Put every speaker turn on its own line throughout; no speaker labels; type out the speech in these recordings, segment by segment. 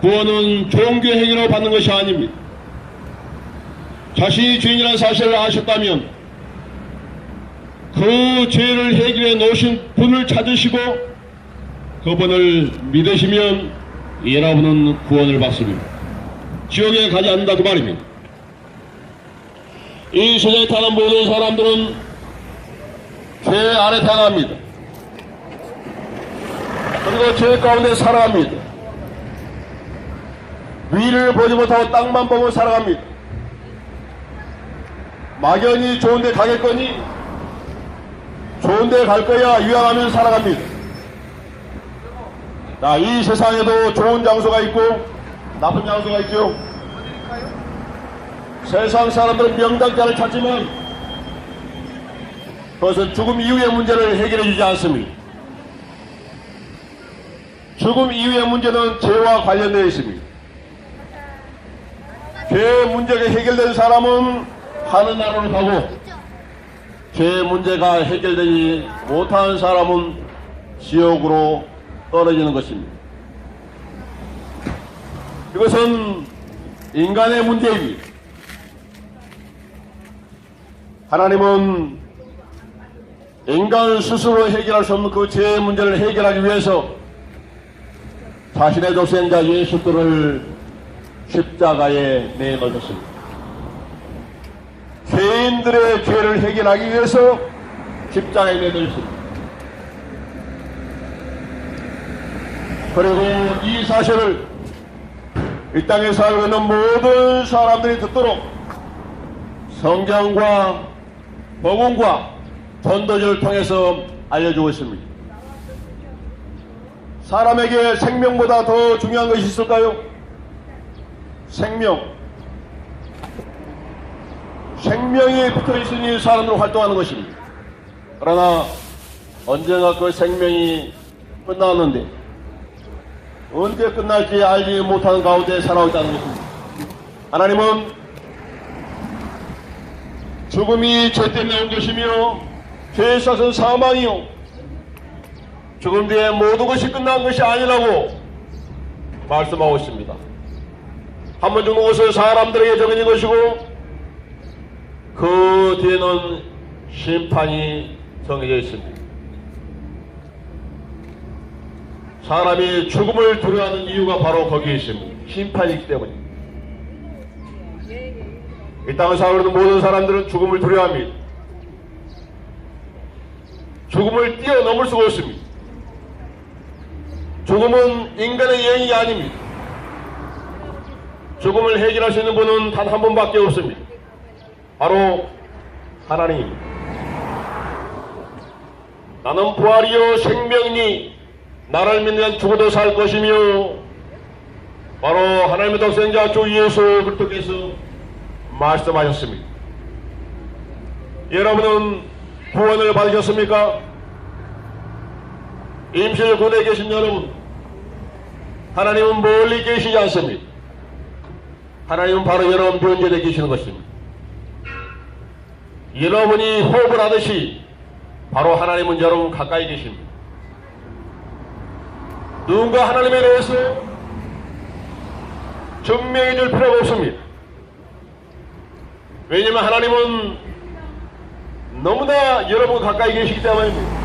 구원은 종교 행위로 받는 것이 아닙니다. 자신이 죄인이라는 사실을 아셨다면 그 죄를 해결해 놓으신 분을 찾으시고 그분을 믿으시면 여러분은 구원을 받습니다. 지옥에 가지 않는다 그 말입니다. 이 세상에 타는 모든 사람들은 죄 아래 태어납니다. 그리고 죄 가운데 살아갑니다. 위를 보지 못하고 땅만 보고 살아갑니다. 막연히 좋은데 가겠거니 좋은데 갈 거야 유양하면서 살아갑니다. 자, 이 세상에도 좋은 장소가 있고 나쁜 장소가 있죠. 세상 사람들은 명당자를 찾지만 그것은 죽음 이후의 문제를 해결해 주지 않습니다. 죽음 이후의 문제는 죄와 관련되어 있습니다. 죄 문제가 해결된 사람은 하늘나라로 가고 죄 문제가 해결되지 못한 사람은 지옥으로 떨어지는 것입니다. 이것은 인간의 문제입니다. 하나님은 인간 스스로 해결할 수 없는 그 죄의 문제를 해결하기 위해서 자신의 독생자 예수들을 십자가에 내놓으셨습니다. 죄인들의 죄를 해결하기 위해서 십자가에 내놓으셨습니다. 그리고 이 사실을 이 땅에 살고 있는 모든 사람들이 듣도록 성경과 복음과 전도지를 통해서 알려주고 있습니다. 사람에게 생명보다 더 중요한 것이 있을까요? 생명. 생명이 붙어 있으니 사람으로 활동하는 것입니다. 그러나 언젠가 그 생명이 끝났는데 언제 끝날지 알지 못하는 가운데 살아오고 있다는 것입니다. 하나님은 죽음이 죄 때문에 온 것이며 죄의 샷은 사망이요 죽음 뒤에 모든 것이 끝난 것이 아니라고 말씀하고 있습니다. 한번 죽는 것은 사람들에게 정해진 것이고 그 뒤에는 심판이 정해져 있습니다. 사람이 죽음을 두려워하는 이유가 바로 거기에 있습니다. 심판이 있기 때문입니다. 이 땅을 살고 있는 모든 사람들은 죽음을 두려워합니다. 죽음을 뛰어넘을 수가 없습니다. 죽음은 인간의 여행이 아닙니다. 죽음을 해결할 수 있는 분은 단 한 분밖에 없습니다. 바로 하나님입니다. 나는 부활이요 생명이니 나를 믿는 죽어도 살 것이며 바로 하나님의 독생자 주 예수 그리스도께서 말씀하셨습니다. 여러분은 구원을 받으셨습니까? 임실 군에 계신 여러분, 하나님은 멀리 계시지 않습니다. 하나님은 바로 여러분 변전에 계시는 것입니다. 여러분이 호흡을 하듯이 바로 하나님은 여러분 가까이 계십니다. 누군가 하나님에 대해서 증명해 줄 필요가 없습니다. 왜냐하면 하나님은 너무나 여러분 가까이 계시기 때문입니다.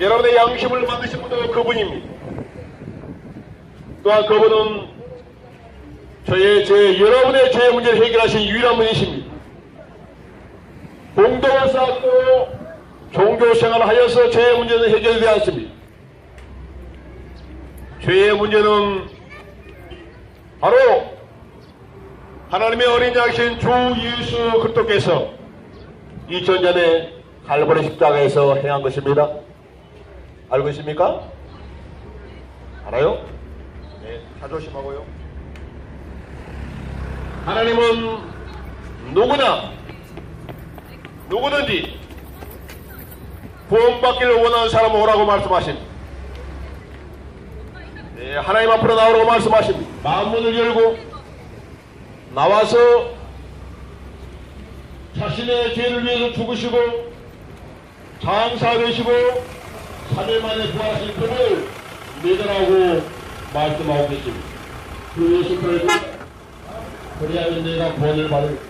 여러분의 양심을 만드신 분도 그분입니다. 또한 그분은 저의 죄, 여러분의 죄 문제를 해결하신 유일한 분이십니다. 공동을 쌓고 종교 생활을 하여서 죄의 문제는 해결되지 않습니다. 죄의 문제는 바로 하나님의 어린 양신 주 예수 그리스도께서 2000 전에 갈보리 십자가에서 행한 것입니다. 알고 있습니까? 알아요? 네, 자조심하고요. 하나님은 누구나 누구든지 구원받기를 원하는 사람 오라고 말씀하십니다. 네, 하나님 앞으로 나오라고 말씀하십니다. 마음문을 열고 나와서 자신의 죄를 위해서 죽으시고 장사 되시고 3일 만에 부활하신 그를 믿으라고 말씀하고 계십니다. 그 예수께서 그리하면 내가 구원을 받을